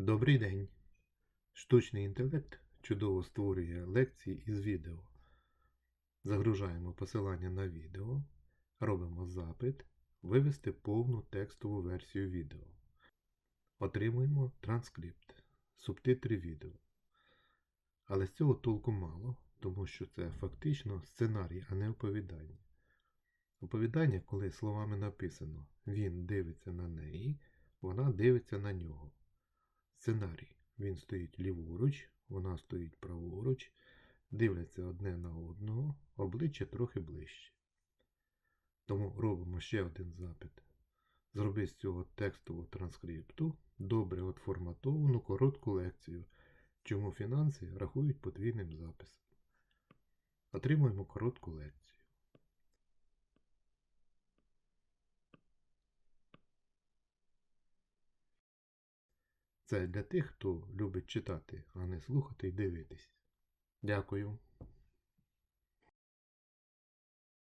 Добрий день! Штучний інтелект чудово створює лекції із відео. Загружаємо посилання на відео, робимо запит, вивести повну текстову версію відео. Отримуємо транскрипт, субтитри відео. Але з цього толку мало, тому що це фактично сценарій, а не оповідання. Оповідання, коли словами написано він дивиться на неї, вона дивиться на нього. Сценарій. Він стоїть ліворуч, вона стоїть праворуч, дивляться одне на одного, обличчя трохи ближче. Тому робимо ще один запит. Зроби з цього текстового транскрипту добре отформатовану коротку лекцію, чому фінанси рахують подвійним записом. Отримуємо коротку лекцію. Це для тих, хто любить читати, а не слухати і дивитись. Дякую.